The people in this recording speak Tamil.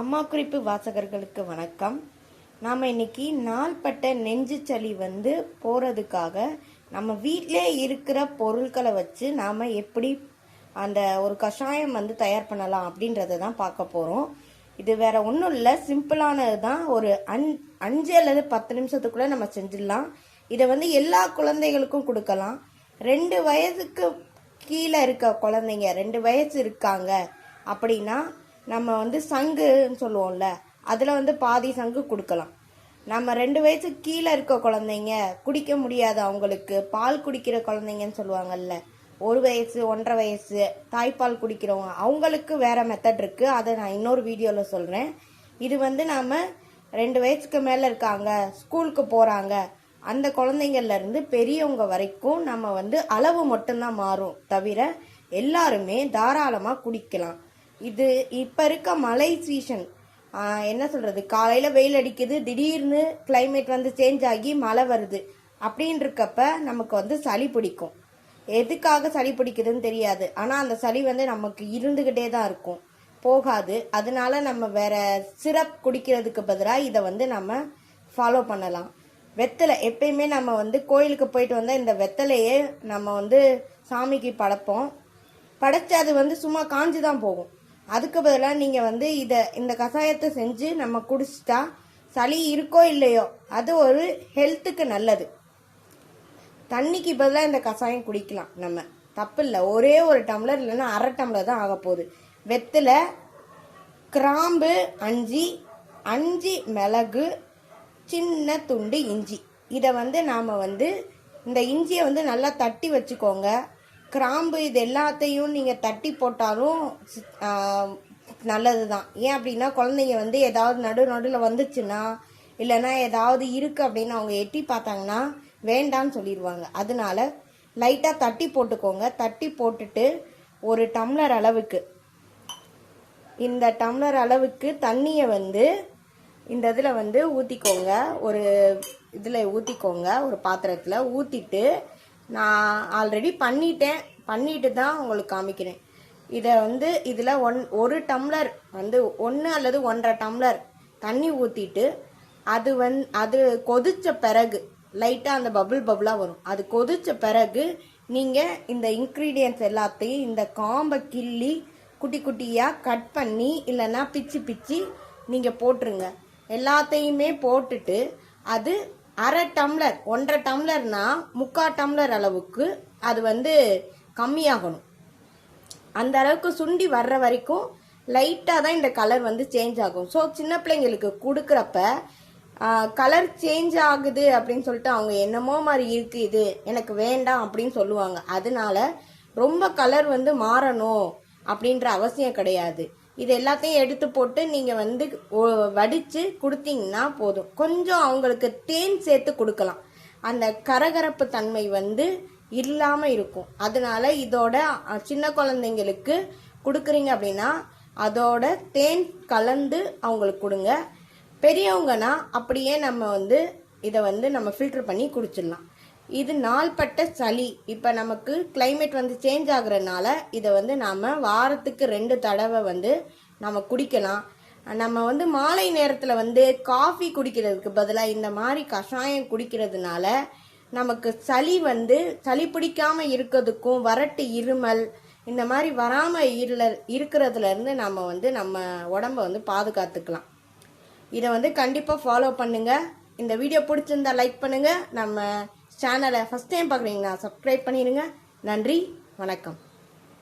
அம்மா குறிப்பு வாசகர்களுக்கு வணக்கம். நாம் இன்னைக்கு நாள்பட்ட நெஞ்சு சளி வந்து போகிறதுக்காக நம்ம வீட்டிலே இருக்கிற பொருட்களை வச்சு நாம் எப்படி அந்த ஒரு கஷாயம் வந்து தயார் பண்ணலாம் அப்படின்றத தான் பார்க்க போகிறோம் இது வேற ஒன்றும் இல்லை சிம்பிளானது தான் ஒரு அஞ் அஞ்சு அல்லது பத்து நிமிஷத்துக்குள்ளே நம்ம செஞ்சிடலாம். இதை வந்து எல்லா குழந்தைகளுக்கும் கொடுக்கலாம். ரெண்டு வயதுக்கு கீழே இருக்க குழந்தைங்க ரெண்டு வயசு இருக்காங்க அப்படின்னா நம்ம வந்து சங்குன்னு சொல்லுவோம்ல அதில் வந்து பாதி சங்கு கொடுக்கலாம். நம்ம ரெண்டு வயசு கீழே இருக்க குழந்தைங்க குடிக்க முடியாது அவங்களுக்கு. பால் குடிக்கிற குழந்தைங்கன்னு சொல்லுவாங்கல்ல ஒரு வயசு ஒன்றரை வயசு தாய்ப்பால் குடிக்கிறவங்க அவங்களுக்கு வேறு மெத்தட் இருக்குது அதை நான் இன்னொரு வீடியோவில் சொல்கிறேன் இது வந்து நாம் ரெண்டு வயசுக்கு மேலே இருக்காங்க ஸ்கூலுக்கு போகிறாங்க அந்த குழந்தைங்கள்லேருந்து பெரியவங்க வரைக்கும் நம்ம வந்து அளவு மட்டும்தான் மாறும் தவிர எல்லாருமே தாராளமாக குடிக்கலாம். இது இப்போ இருக்க மழை சீசன் என்ன சொல்கிறது காலையில் வெயில் அடிக்குது திடீர்னு கிளைமேட் வந்து சேஞ்ச் ஆகி மழை வருது. அப்படின்னு இருக்கப்ப நமக்கு வந்து சளி பிடிக்கும். எதுக்காக சளி பிடிக்குதுன்னு தெரியாது. ஆனால் அந்த சளி வந்து நமக்கு இருந்துக்கிட்டே தான் இருக்கும். போகாது. அதனால நம்ம வேற சிரப் குடிக்கிறதுக்கு பதிலாக இதை வந்து நம்ம ஃபாலோ பண்ணலாம். வெத்தலை. எப்பயுமே நம்ம வந்து கோயிலுக்கு போயிட்டு வந்தால் இந்த வெத்தலையே நம்ம வந்து சாமிக்கு படைப்போம். படைச்சு அது வந்து சும்மா காஞ்சு தான் போகும். அதுக்கு பதிலாக நீங்கள் வந்து இதை இந்த கஷாயத்தை செஞ்சு நம்ம குடிச்சிட்டா சளி இருக்கோ இல்லையோ அது ஒரு ஹெல்த்துக்கு நல்லது. தண்ணிக்கு பதிலாக இந்த கஷாயம் குடிக்கலாம் நம்ம. தப்பு இல்லை ஒரே ஒரு டம்ளர் இல்லைன்னா அரை டம்ளர் தான் ஆக போகுது. கிராம்பு அஞ்சு அஞ்சு மிளகு சின்ன துண்டு இஞ்சி. இதை வந்து நாம் வந்து இந்த இஞ்சியை வந்து நல்லா தட்டி வச்சுக்கோங்க. கிராம்பு இது எல்லாத்தையும் நீங்கள் தட்டி போட்டாலும் நல்லது தான் ஏன் அப்படின்னா குழந்தைங்க வந்து ஏதாவது நடு நடுவில் வந்துச்சுன்னா இல்லைன்னா ஏதாவது இருக்குது அப்படின்னு அவங்க எட்டி பார்த்தாங்கன்னா வேண்டான்னு சொல்லிடுவாங்க. அதனால லைட்டாக தட்டி போட்டுக்கோங்க. தட்டி போட்டுட்டு ஒரு டம்ளர் அளவுக்கு இந்த டம்ளர் அளவுக்கு தண்ணியை வந்து இந்த இதில் வந்து ஊற்றிக்கோங்க ஒரு இதில் ஊற்றிக்கோங்க ஒரு பாத்திரத்தில் ஊற்றிட்டு நான் ஆல்ரெடி பண்ணிட்டேன். பண்ணிட்டு தான் உங்களுக்கு காமிக்கிறேன். இதை வந்து இதில் ஒன் ஒரு டம்ளர் வந்து ஒன்று அல்லது ஒன்றரை டம்ளர் தண்ணி ஊற்றிட்டு அது வந் அது கொதித்த பிறகு லைட்டாக அந்த பபுள் பபுளாக வரும். அது கொதித்த பிறகு நீங்கள் இந்த இன்க்ரீடியன்ஸ் எல்லாத்தையும் இந்த காம்பை கிள்ளி குட்டி குட்டியாக கட் பண்ணி இல்லைன்னா பிச்சு பிச்சு நீங்கள் போட்டுருங்க. எல்லாத்தையுமே போட்டுட்டு அது அரை டம்ளர் ஒன்றரை டம்ளர்னா முக்கால் டம்ளர் அளவுக்கு அது வந்து கம்மியாகணும். அந்த அளவுக்கு சுண்டி வர்ற வரைக்கும் லைட்டாக தான் இந்த கலர் வந்து சேஞ்ச் ஆகும். ஸோ சின்ன பிள்ளைங்களுக்கு கொடுக்குறப்ப கலர் சேஞ்ச் ஆகுது அப்படின்னு சொல்லிட்டு அவங்க என்னமோ மாதிரி இருக்குது இது எனக்கு வேண்டாம் அப்படின்னு சொல்லுவாங்க. அதனால ரொம்ப கலர் வந்து மாறணும் அப்படின்ற அவசியம் கிடையாது. இது எல்லாத்தையும் எடுத்து போட்டு நீங்கள் வந்து வடித்து கொடுத்தீங்கன்னா போதும். கொஞ்சம் அவங்களுக்கு தேன் சேர்த்து கொடுக்கலாம். அந்த கரகரப்பு தன்மை வந்து இல்லாமல் இருக்கும். அதனால இதோட சின்ன குழந்தைங்களுக்கு கொடுக்குறீங்க அப்படின்னா அதோட தேன் கலந்து அவங்களுக்கு கொடுங்க. பெரியவங்கன்னா அப்படியே நம்ம வந்து இதை வந்து நம்ம ஃபில்டர் பண்ணி குடிச்சிடலாம். இது நாள்பட்ட சளி. இப்போ நமக்கு கிளைமேட் வந்து சேஞ்ச் ஆகுறதுனால இதை வந்து நாம் வாரத்துக்கு ரெண்டு தடவை வந்து நம்ம குடிக்கலாம். நம்ம வந்து மாலை நேரத்தில் வந்து காஃபி குடிக்கிறதுக்கு பதிலாக இந்த மாதிரி கஷாயம் குடிக்கிறதுனால நமக்கு சளி வந்து சளி பிடிக்காம இருக்கிறதுக்கும் வறட்டு இருமல் இந்த மாதிரி வராமல் இருல இருக்கிறதுலேருந்து நம்ம வந்து நம்ம உடம்ப வந்து பாதுகாத்துக்கலாம். இதை வந்து கண்டிப்பாக ஃபாலோ பண்ணுங்கள் இந்த வீடியோ பிடிச்சிருந்தா லைக் பண்ணுங்கள் நம்ம சேனலை ஃபஸ்ட் டைம் பார்க்குறீங்கன்னா சப்ஸ்கிரைப் பண்ணிடுங்க நன்றி. வணக்கம்.